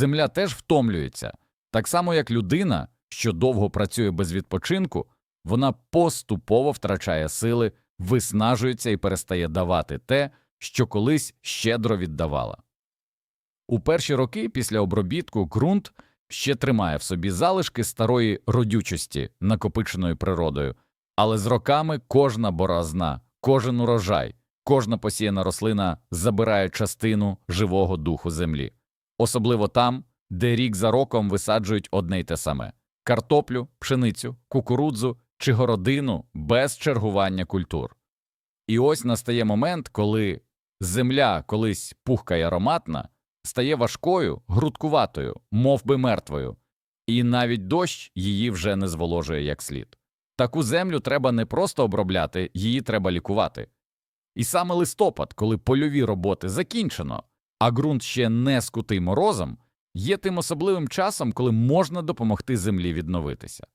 земля теж втомлюється. Так само, як людина, що довго працює без відпочинку, вона поступово втрачає сили, виснажується і перестає давати те, що колись щедро віддавала. У перші роки після обробітку ґрунт ще тримає в собі залишки старої родючості, накопиченої природою, але з роками кожна борозна, кожен урожай, кожна посіяна рослина забирає частину живого духу землі, особливо там, де рік за роком висаджують одне й те саме картоплю, пшеницю, кукурудзу чи городину без чергування культур. І ось настає момент, коли земля, колись пухка й ароматна, стає важкою, грудкуватою, мов би мертвою, і навіть дощ її вже не зволожує як слід. Таку землю треба не просто обробляти, її треба лікувати. І саме листопад, коли польові роботи закінчено, а ґрунт ще не скутий морозом, є тим особливим часом, коли можна допомогти землі відновитися.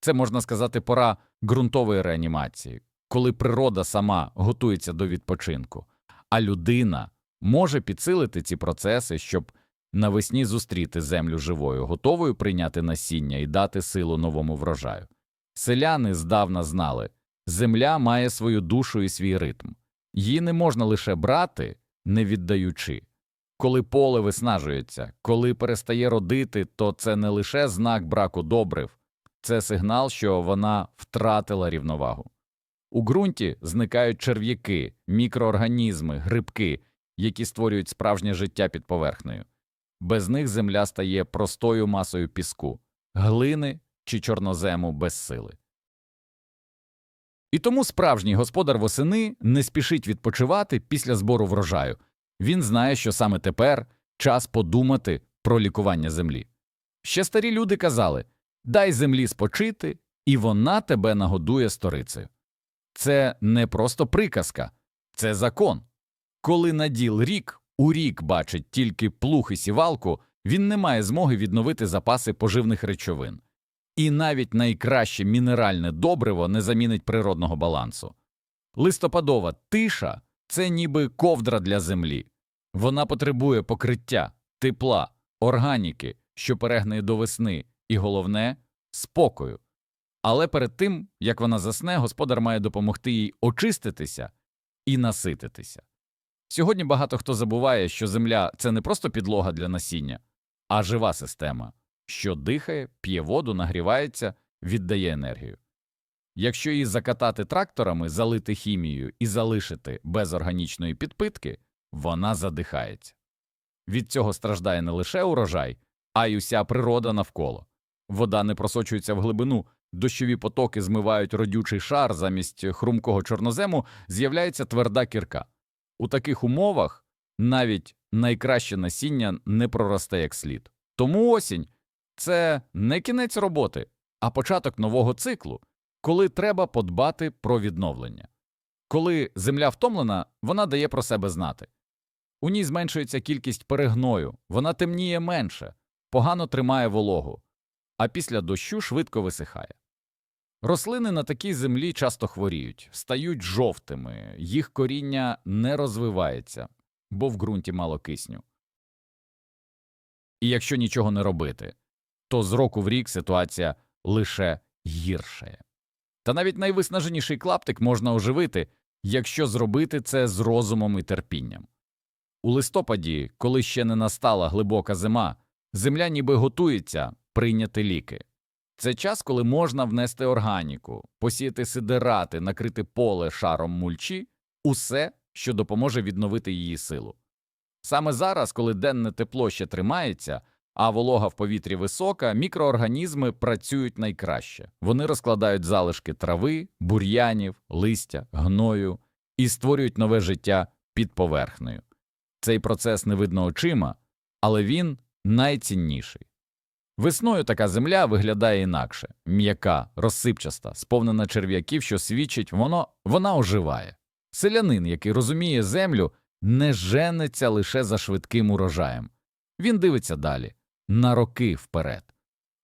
Це можна сказати пора ґрунтової реанімації, коли природа сама готується до відпочинку, а людина може підсилити ці процеси, щоб навесні зустріти землю живою, готовою прийняти насіння і дати силу новому врожаю. Селяни здавна знали земля має свою душу і свій ритм, її не можна лише брати, не віддаючи. Коли поле виснажується, коли перестає родити, то це не лише знак браку добрив, це сигнал, що вона втратила рівновагу. У ґрунті зникають черв'яки, мікроорганізми, грибки, які створюють справжнє життя під поверхнею. Без них земля стає простою масою піску, глини чи чорнозему без сили. І тому справжній господар восени не спішить відпочивати після збору врожаю. Він знає, що саме тепер час подумати про лікування землі. Ще старі люди казали дай землі спочити, і вона тебе нагодує сторицею. Це не просто приказка, це закон. Коли наділ рік у рік бачить тільки плуг і сівалку, він не має змоги відновити запаси поживних речовин. І навіть найкраще мінеральне добриво не замінить природного балансу. Листопадова тиша це ніби ковдра для землі. Вона потребує покриття, тепла, органіки, що перегне до весни, і головне спокою. Але перед тим, як вона засне, господар має допомогти їй очиститися і насититися. Сьогодні багато хто забуває, що земля це не просто підлога для насіння, а жива система, що дихає, п'є воду, нагрівається, віддає енергію. Якщо її закатати тракторами, залити хімією і залишити без органічної підпитки, вона задихається. Від цього страждає не лише урожай, а й уся природа навколо. Вода не просочується в глибину, дощові потоки змивають родючий шар, замість хрумкого чорнозему з'являється тверда кірка. У таких умовах навіть найкраще насіння не проросте як слід. Тому осінь це не кінець роботи, а початок нового циклу, коли треба подбати про відновлення. Коли земля втомлена, вона дає про себе знати. У ній зменшується кількість перегною, вона темніє менше, погано тримає вологу, а після дощу швидко висихає. Рослини на такій землі часто хворіють, стають жовтими, їх коріння не розвивається, бо в ґрунті мало кисню. І якщо нічого не робити, то з року в рік ситуація лише гіршає. Та навіть найвиснаженіший клаптик можна оживити, якщо зробити це з розумом і терпінням. У листопаді, коли ще не настала глибока зима, земля ніби готується прийняти ліки. Це час, коли можна внести органіку, посіяти сидерати, накрити поле шаром мульчі, усе, що допоможе відновити її силу. Саме зараз, коли денне тепло ще тримається, а волога в повітрі висока, мікроорганізми працюють найкраще. Вони розкладають залишки трави, бур'янів, листя, гною і створюють нове життя під поверхнею. Цей процес не видно очима, але він найцінніший. Весною така земля виглядає інакше м'яка, розсипчаста, сповнена черв'яків, що свідчить, воно, вона оживає. Селянин, який розуміє землю, не женеться лише за швидким урожаєм. Він дивиться далі, на роки вперед.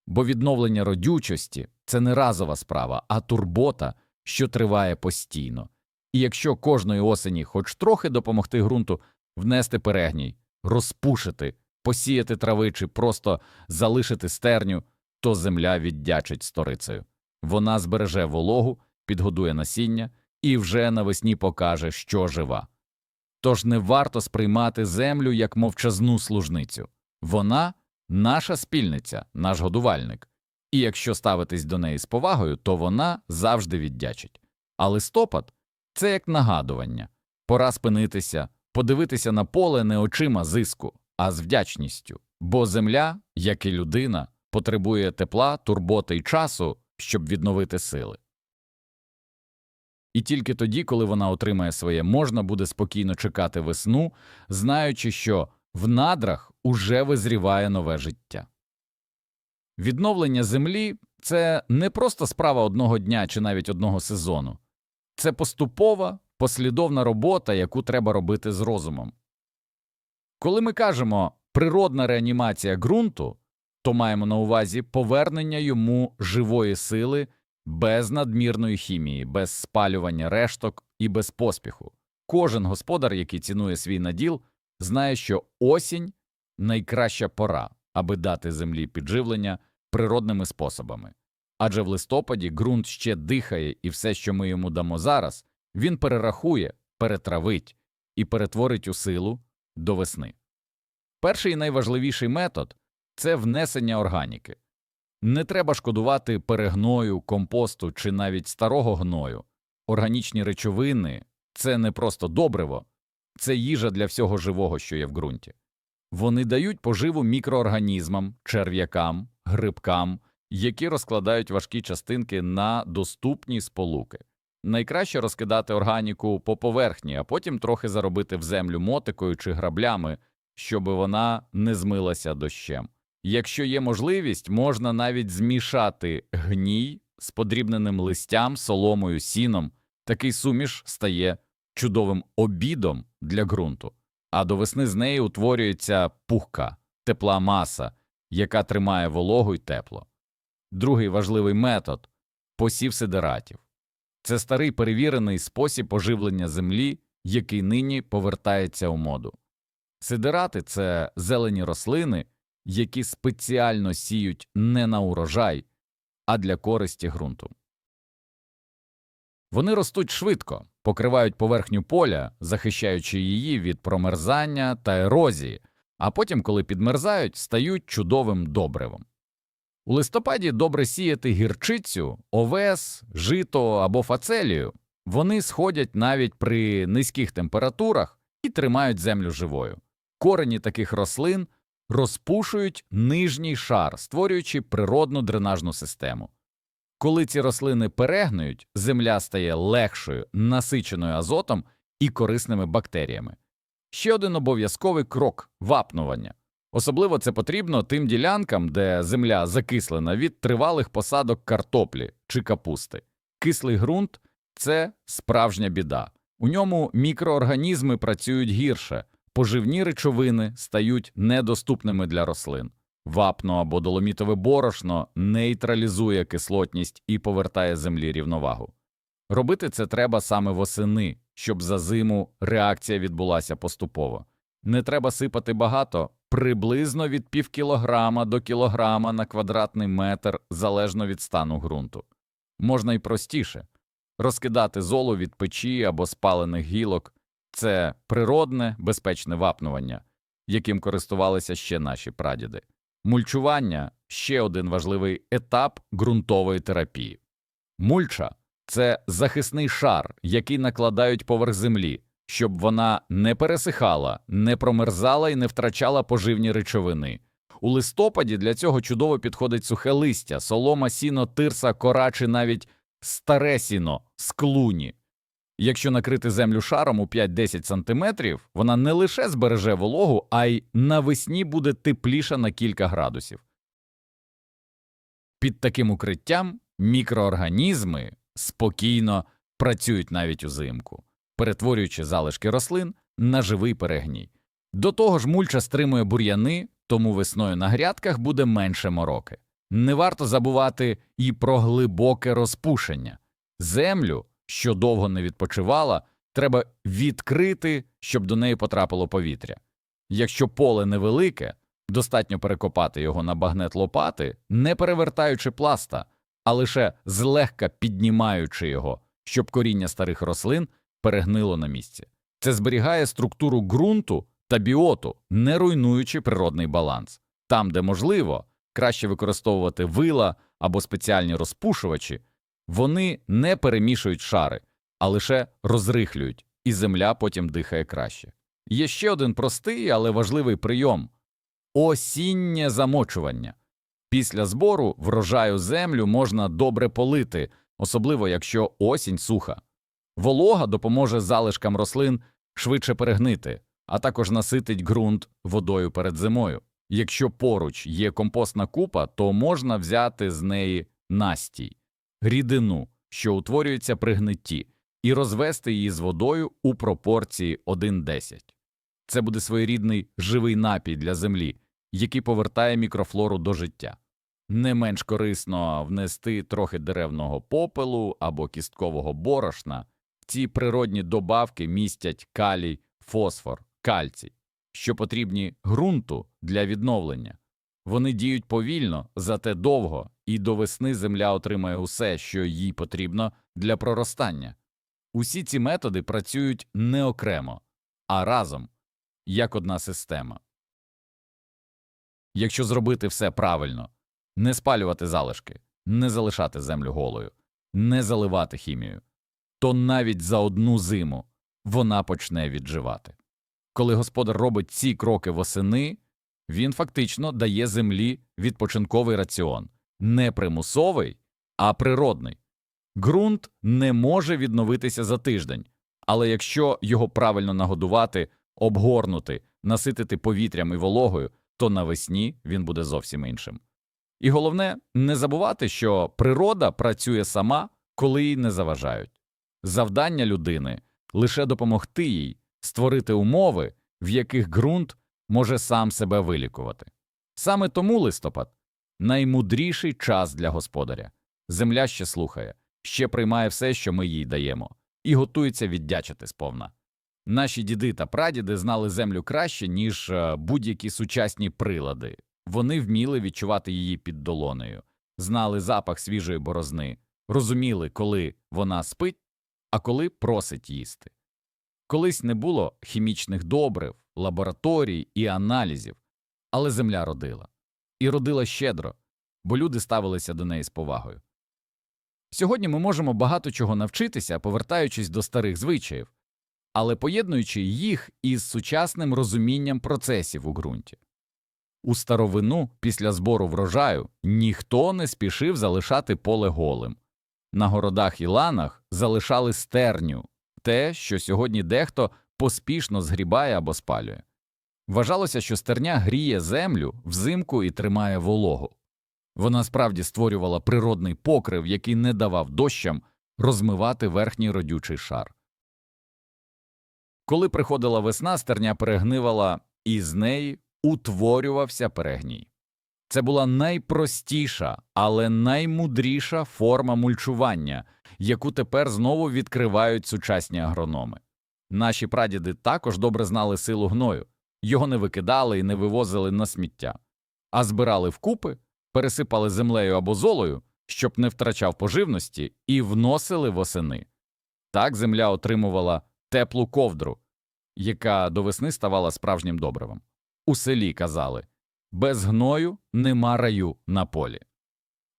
Бо відновлення родючості це не разова справа, а турбота, що триває постійно. І якщо кожної осені хоч трохи допомогти ґрунту внести перегній, розпушити, посіяти трави чи просто залишити стерню, то земля віддячить сторицею. Вона збереже вологу, підгодує насіння і вже навесні покаже, що жива. Тож не варто сприймати землю як мовчазну служницю. Вона наша спільниця, наш годувальник. І якщо ставитись до неї з повагою, то вона завжди віддячить. А листопад це як нагадування пора спинитися, подивитися на поле не очима зиску, а з вдячністю. Бо земля, як і людина, потребує тепла, турботи й часу, щоб відновити сили. І тільки тоді, коли вона отримає своє, можна буде спокійно чекати весну, знаючи, що в надрах уже визріває нове життя. Відновлення землі це не просто справа одного дня чи навіть одного сезону, це поступова, послідовна робота, яку треба робити з розумом. Коли ми кажемо природна реанімація ґрунту, то маємо на увазі повернення йому живої сили без надмірної хімії, без спалювання решток і без поспіху. Кожен господар, який цінує свій наділ, знає, що осінь найкраща пора, аби дати землі підживлення природними способами. Адже в листопаді ґрунт ще дихає, і все, що ми йому дамо зараз, він перерахує, перетравить і перетворить у силу до весни. Перший і найважливіший метод це внесення органіки. Не треба шкодувати перегною, компосту чи навіть старого гною. Органічні речовини це не просто добриво, це їжа для всього живого, що є в ґрунті. Вони дають поживу мікроорганізмам, черв'якам, грибкам, які розкладають важкі частинки на доступні сполуки. Найкраще розкидати органіку по поверхні, а потім трохи заробити в землю мотикою чи граблями, щоб вона не змилася дощем. Якщо є можливість, можна навіть змішати гній з подрібненим листям, соломою, сіном. Такий суміш стає чудовим обідом для ґрунту, а до весни з неї утворюється пухка, тепла маса, яка тримає вологу й тепло. Другий важливий метод посів сидератів. Це старий перевірений спосіб оживлення землі, який нині повертається у моду. Сидерати це зелені рослини, які спеціально сіють не на урожай, а для користі ґрунту. Вони ростуть швидко, покривають поверхню поля, захищаючи її від промерзання та ерозії, а потім, коли підмерзають, стають чудовим добривом. У листопаді добре сіяти гірчицю, овес, жито або фацелію. Вони сходять навіть при низьких температурах і тримають землю живою. Корені таких рослин розпушують нижній шар, створюючи природну дренажну систему. Коли ці рослини перегнують, земля стає легшою, насиченою азотом і корисними бактеріями. Ще один обов'язковий крок вапнування. Особливо це потрібно тим ділянкам, де земля закислена від тривалих посадок картоплі чи капусти. Кислий ґрунт це справжня біда. У ньому мікроорганізми працюють гірше, поживні речовини стають недоступними для рослин. Вапно або доломітове борошно нейтралізує кислотність і повертає землі рівновагу. Робити це треба саме восени, щоб за зиму реакція відбулася поступово. Не треба сипати багато, приблизно від півкілограма до кілограма на квадратний метр залежно від стану ґрунту. Можна й простіше розкидати золу від печі або спалених гілок це природне, безпечне вапнування, яким користувалися ще наші прадіди. Мульчування ще один важливий етап ґрунтової терапії. Мульча це захисний шар, який накладають поверх землі, щоб вона не пересихала, не промерзала і не втрачала поживні речовини. У листопаді для цього чудово підходить сухе листя, солома, сіно, тирса, кора чи навіть старе сіно з клуні. Якщо накрити землю шаром у 5-10 см, вона не лише збереже вологу, а й навесні буде тепліша на кілька градусів. Під таким укриттям мікроорганізми спокійно працюють навіть узимку, перетворюючи залишки рослин на живий перегній. До того ж, мульча стримує бур'яни, тому весною на грядках буде менше мороки. Не варто забувати і про глибоке розпушення. Землю, що довго не відпочивала, треба відкрити, щоб до неї потрапило повітря. Якщо поле невелике, Достатньо перекопати його на багнет лопати, не перевертаючи пласта, а лише злегка піднімаючи його, щоб коріння старих рослин перегнило на місці. Це зберігає структуру ґрунту та біоту, не руйнуючи природний баланс. Там, де можливо, краще використовувати вила або спеціальні розпушувачі, вони не перемішують шари, а лише розрихлюють, і земля потім дихає краще. Є ще один простий, але важливий прийом осіннє замочування. Після збору врожаю землю можна добре полити, особливо якщо осінь суха. Волога допоможе залишкам рослин швидше перегнити, а також наситить ґрунт водою перед зимою. Якщо поруч є компостна купа, то можна взяти з неї настій, рідину, що утворюється при гнитті, і розвести її з водою у пропорції 1:10. Це буде своєрідний живий напій для землі, який повертає мікрофлору до життя. Не менш корисно внести трохи деревного попелу або кісткового борошна. Ці природні добавки містять калій, фосфор, кальцій, що потрібні ґрунту для відновлення. Вони діють повільно, зате довго, і до весни земля отримає усе, що їй потрібно для проростання. Усі ці методи працюють не окремо, а разом, як одна система. Якщо зробити все правильно, не спалювати залишки, не залишати землю голою, не заливати хімією, то навіть за одну зиму вона почне відживати. Коли господар робить ці кроки восени, він фактично дає землі відпочинковий раціон, не примусовий, а природний. Ґрунт не може відновитися за тиждень, але якщо його правильно нагодувати, обгорнути, наситити повітрям і вологою, то навесні він буде зовсім іншим. І головне не забувати, що природа працює сама, коли їй не заважають. Завдання людини лише допомогти їй створити умови, в яких ґрунт може сам себе вилікувати. Саме тому листопад наймудріший час для господаря. Земля ще слухає, ще приймає все, що ми їй даємо, і готується віддячити сповна. Наші діди та прадіди знали землю краще, ніж е, будь-які сучасні прилади. Вони вміли відчувати її під долонею, знали запах свіжої борозни, розуміли, коли вона спить, а коли просить їсти. Колись не було хімічних добрив, лабораторій і аналізів, але земля родила. І родила щедро, бо люди ставилися до неї з повагою. Сьогодні ми можемо багато чого навчитися, повертаючись до старих звичаїв, але поєднуючи їх із сучасним розумінням процесів у ґрунті. У старовину після збору врожаю ніхто не спішив залишати поле голим. На городах і ланах залишали стерню, те, що сьогодні дехто поспішно згрібає або спалює. Вважалося, що стерня гріє землю взимку і тримає вологу. Вона справді створювала природний покрив, який не давав дощам розмивати верхній родючий шар. Коли приходила весна, стерня перегнивала, і з неї утворювався перегній. Це була найпростіша, але наймудріша форма мульчування, яку тепер знову відкривають сучасні агрономи. Наші прадіди також добре знали силу гною, його не викидали і не вивозили на сміття, а збирали вкупи, пересипали землею або золою, щоб не втрачав поживності, і вносили восени. Так земля отримувала теплу ковдру, яка до весни ставала справжнім добривом. У селі казали без гною нема раю на полі.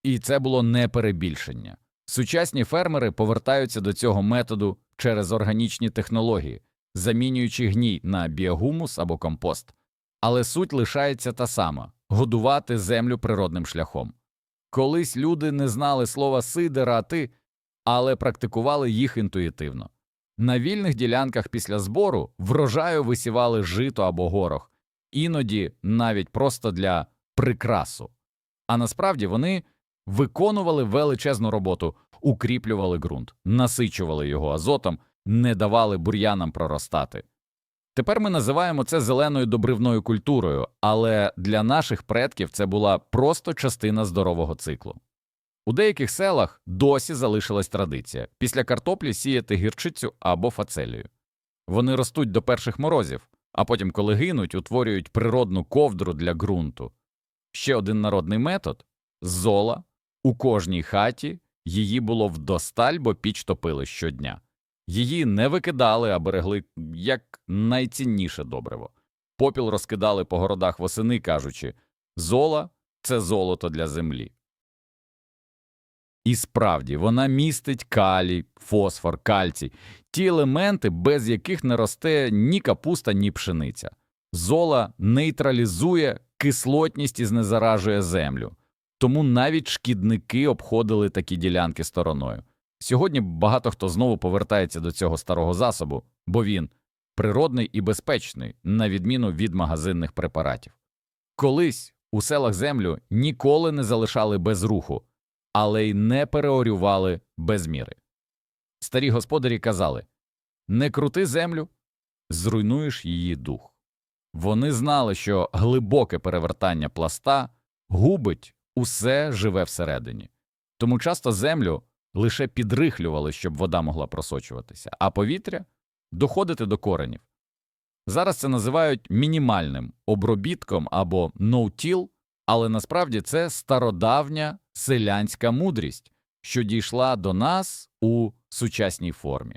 І це було не перебільшення. Сучасні фермери повертаються до цього методу через органічні технології, замінюючи гній на біогумус або компост. Але суть лишається та сама годувати землю природним шляхом. Колись люди не знали слова сидерати, але практикували їх інтуїтивно. На вільних ділянках після збору врожаю висівали жито або горох, іноді навіть просто для прикрасу. А насправді вони виконували величезну роботу, укріплювали ґрунт, насичували його азотом, не давали бур'янам проростати. Тепер ми називаємо це зеленою добривною культурою, але для наших предків це була просто частина здорового циклу. У деяких селах досі залишилась традиція після картоплі сіяти гірчицю або фацелію. Вони ростуть до перших морозів, а потім, коли гинуть, утворюють природну ковдру для ґрунту. Ще один народний метод зола. У кожній хаті її було вдосталь, бо піч топили щодня. Її не викидали, а берегли як найцінніше добриво. Попіл розкидали по городах восени, кажучи зола це золото для землі. І справді вона містить калій, фосфор, кальцій, ті елементи, без яких не росте ні капуста, ні пшениця. Зола нейтралізує кислотність і знезаражує землю. Тому навіть шкідники обходили такі ділянки стороною. Сьогодні багато хто знову повертається до цього старого засобу, бо він природний і безпечний, на відміну від магазинних препаратів. Колись у селах землю ніколи не залишали без руху, але й не переорювали без міри. Старі господарі казали не крути землю, зруйнуєш її дух. Вони знали, що глибоке перевертання пласта губить усе живе всередині, тому часто землю лише підрихлювали, щоб вода могла просочуватися, а повітря доходити до коренів. Зараз це називають мінімальним обробітком або no-till, але насправді це стародавня селянська мудрість, що дійшла до нас у сучасній формі.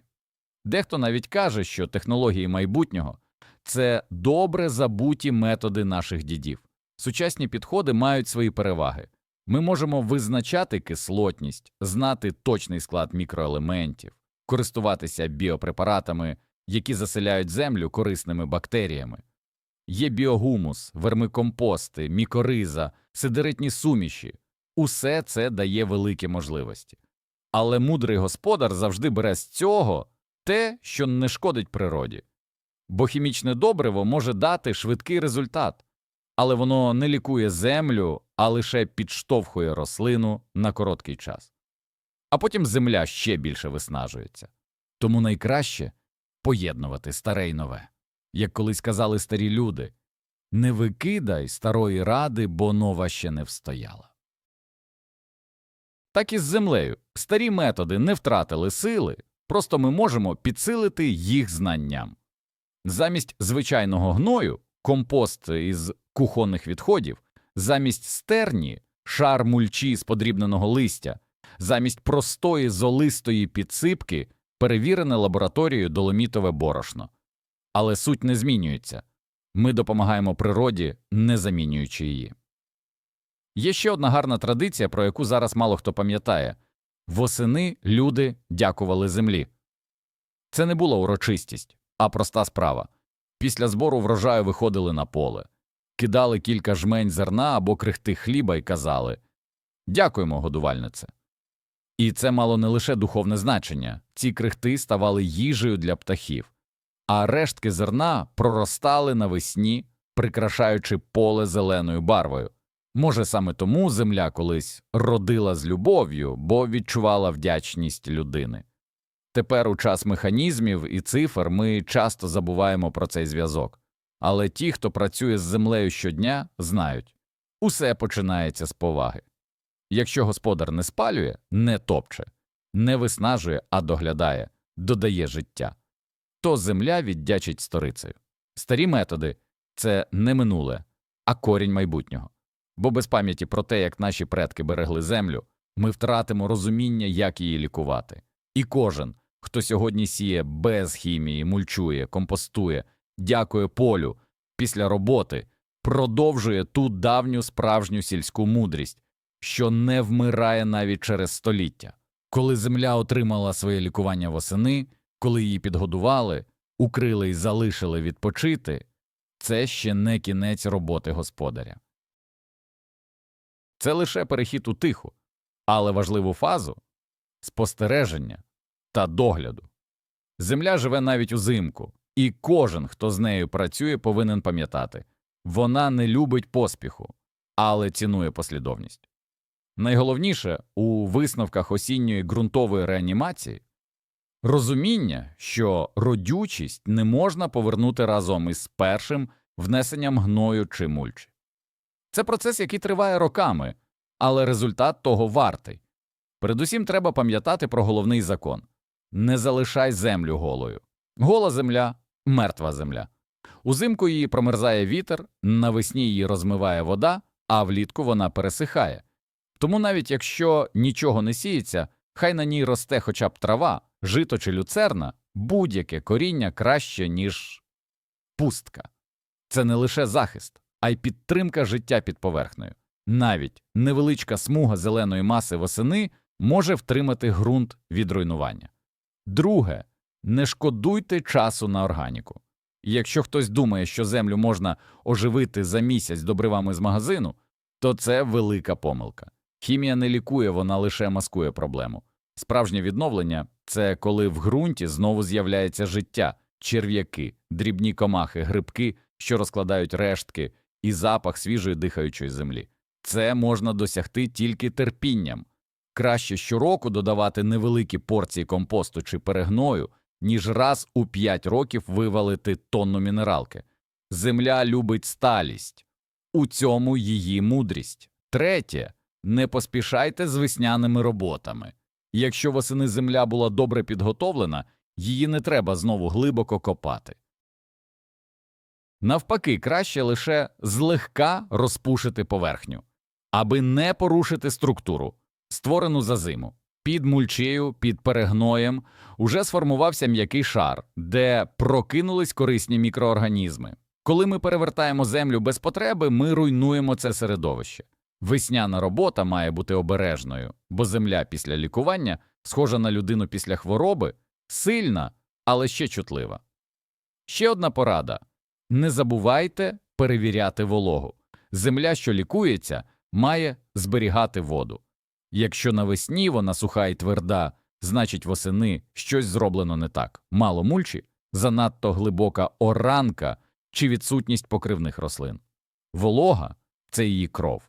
Дехто навіть каже, що технології майбутнього це добре забуті методи наших дідів. Сучасні підходи мають свої переваги. Ми можемо визначати кислотність, знати точний склад мікроелементів, користуватися біопрепаратами, які заселяють землю корисними бактеріями. Є біогумус, вермикомпости, мікориза, сидеритні суміші. Усе це дає великі можливості. Але мудрий господар завжди бере з цього те, що не шкодить природі. Бо хімічне добриво може дати швидкий результат, але воно не лікує землю, а лише підштовхує рослину на короткий час. А потім земля ще більше виснажується. Тому найкраще поєднувати старе й нове. Як колись казали старі люди не викидай старої ради, бо нова ще не встояла. Так і з землею старі методи не втратили сили, просто ми можемо підсилити їх знанням. Замість звичайного гною компост із кухонних відходів, замість стерні шар мульчі з подрібненого листя, замість простої золистої підсипки перевірене лабораторією доломітове борошно. Але суть не змінюється ми допомагаємо природі, не замінюючи її. Є ще одна гарна традиція, про яку зараз мало хто пам'ятає восени люди дякували землі. Це не була урочистість, а проста справа. Після збору врожаю виходили на поле, кидали кілька жмень зерна або крихти хліба і казали Дякуємо, годувальнице. І це мало не лише духовне значення ці крихти ставали їжею для птахів, а рештки зерна проростали навесні, прикрашаючи поле зеленою барвою. Може, саме тому земля колись родила з любов'ю, бо відчувала вдячність людини. Тепер у час механізмів і цифр ми часто забуваємо про цей зв'язок, але ті, хто працює з землею щодня, знають усе починається з поваги. Якщо господар не спалює, не топче, не виснажує, а доглядає, додає життя, то земля віддячить сторицею. Старі методи це не минуле, а корінь майбутнього. Бо без пам'яті про те, як наші предки берегли землю, ми втратимо розуміння, як її лікувати. І кожен, хто сьогодні сіє без хімії, мульчує, компостує, дякує полю після роботи, продовжує ту давню справжню сільську мудрість, що не вмирає навіть через століття. Коли земля отримала своє лікування восени, коли її підгодували, укрили і залишили відпочити, це ще не кінець роботи господаря. Це лише перехід у тиху, але важливу фазу спостереження та догляду. Земля живе навіть узимку, і кожен, хто з нею працює, повинен пам'ятати вона не любить поспіху, але цінує послідовність. Найголовніше у висновках осінньої ґрунтової реанімації розуміння, що родючість не можна повернути разом із першим внесенням гною чи мульчі. Це процес, який триває роками, але результат того вартий. Передусім треба пам'ятати про головний закон не залишай землю голою. Гола земля мертва земля. Узимку її промерзає вітер, навесні її розмиває вода, а влітку вона пересихає. Тому навіть якщо нічого не сіється, хай на ній росте хоча б трава, жито чи люцерна, будь-яке коріння краще, ніж пустка. Це не лише захист, а й підтримка життя під поверхнею. Навіть невеличка смуга зеленої маси восени може втримати ґрунт від руйнування. Друге, не шкодуйте часу на органіку. І Якщо хтось думає, що землю можна оживити за місяць добривами з магазину, то це велика помилка. Хімія не лікує, вона лише маскує проблему. Справжнє відновлення це коли в ґрунті знову з'являється життя, черв'яки, дрібні комахи, грибки, що розкладають рештки, і запах свіжої дихаючої землі. Це можна досягти тільки терпінням. Краще щороку додавати невеликі порції компосту чи перегною, ніж раз у 5 років вивалити тонну мінералки. Земля любить сталість, у цьому її мудрість. Третє, не поспішайте з весняними роботами. Якщо восени земля була добре підготовлена, її не треба знову глибоко копати. Навпаки, краще лише злегка розпушити поверхню, аби не порушити структуру, створену за зиму. Під мульчею, під перегноєм уже сформувався м'який шар, де прокинулись корисні мікроорганізми. Коли ми перевертаємо землю без потреби, ми руйнуємо це середовище. Весняна робота має бути обережною, бо земля після лікування, схожа на людину після хвороби, сильна, але ще чутлива. Ще одна порада не забувайте перевіряти вологу. Земля, що лікується, має зберігати воду. Якщо навесні вона суха і тверда, значить восени щось зроблено не так. Мало мульчі, занадто глибока оранка чи відсутність покривних рослин. Волога це її кров,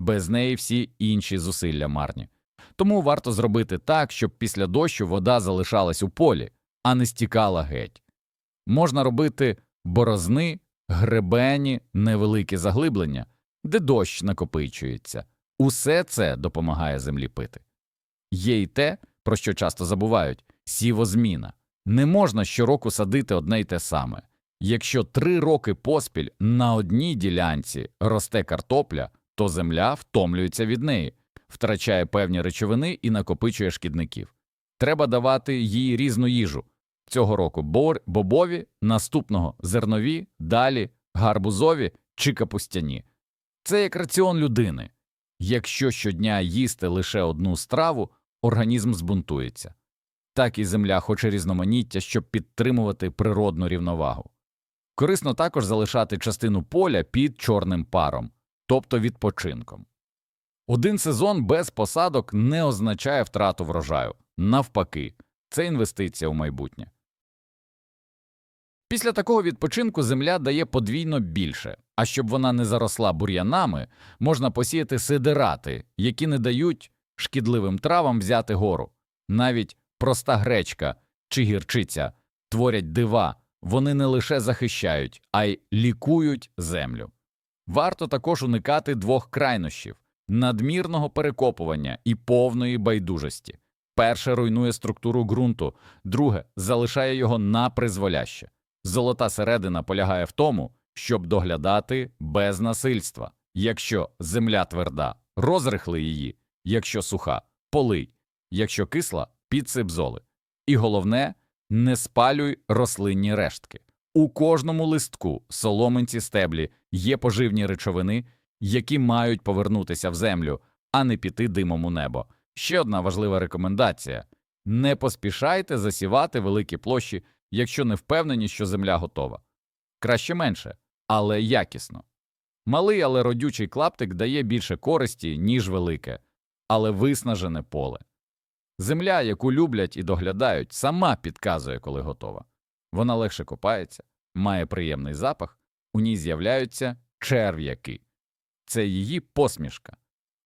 без неї всі інші зусилля марні. Тому варто зробити так, щоб після дощу вода залишалась у полі, а не стікала геть. Можна робити борозни, гребені, невеликі заглиблення, де дощ накопичується. Усе це допомагає землі пити. Є й те, про що часто забувають сівозміна. Не можна щороку садити одне й те саме. Якщо три роки поспіль на одній ділянці росте картопля, то земля втомлюється від неї, втрачає певні речовини і накопичує шкідників. Треба давати їй різну їжу. Цього року бор, бобові, наступного зернові, далі гарбузові чи капустяні. Це як раціон людини. Якщо щодня їсти лише одну страву, організм збунтується. Так і земля хоче різноманіття, щоб підтримувати природну рівновагу. Корисно також залишати частину поля під чорним паром, тобто відпочинком. Один сезон без посадок не означає втрату врожаю. Навпаки, це інвестиція у майбутнє. Після такого відпочинку земля дає подвійно більше, а щоб вона не заросла бур'янами, можна посіяти сидерати, які не дають шкідливим травам взяти гору. Навіть проста гречка чи гірчиця творять дива, вони не лише захищають, а й лікують землю. Варто також уникати двох крайнощів надмірного перекопування і повної байдужості. Перше руйнує структуру ґрунту, друге залишає його на призволяще. Золота середина полягає в тому, щоб доглядати без насильства. Якщо земля тверда, розрихли її, якщо суха, полий, якщо кисла, підсип золи. І головне, не спалюй рослинні рештки. У кожному листку, соломинці стеблі є поживні речовини, які мають повернутися в землю, а не піти димом у небо. Ще одна важлива рекомендація не поспішайте засівати великі площі, якщо не впевнені, що земля готова. Краще менше, але якісно. Малий, але родючий клаптик дає більше користі, ніж велике, але виснажене поле. Земля, яку люблять і доглядають, сама підказує, коли готова. Вона легше копається, має приємний запах, у ній з'являються черв'яки. Це її посмішка,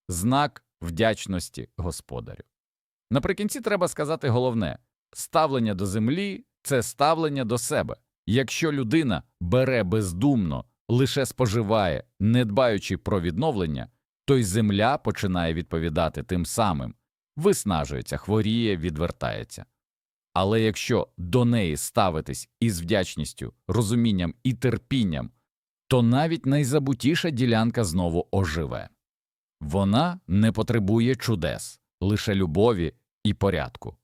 знак вдячності господарю. Наприкінці треба сказати головне ставлення до землі це ставлення до себе. Якщо людина бере бездумно, лише споживає, не дбаючи про відновлення, то й земля починає відповідати тим самим, виснажується, хворіє, відвертається. Але якщо до неї ставитись із вдячністю, розумінням і терпінням, то навіть найзабутіша ділянка знову оживе. Вона не потребує чудес, лише любові і порядку.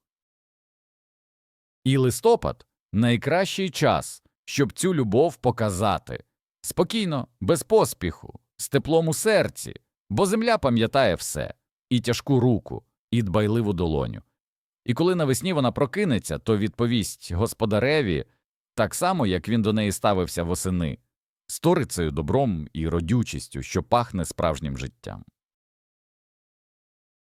І листопад найкращий час, щоб цю любов показати спокійно, без поспіху, з теплом у серці, бо земля пам'ятає все і тяжку руку, і дбайливу долоню. І коли навесні вона прокинеться, то відповість господареві так само, як він до неї ставився восени, сторицею добром і родючістю, що пахне справжнім життям.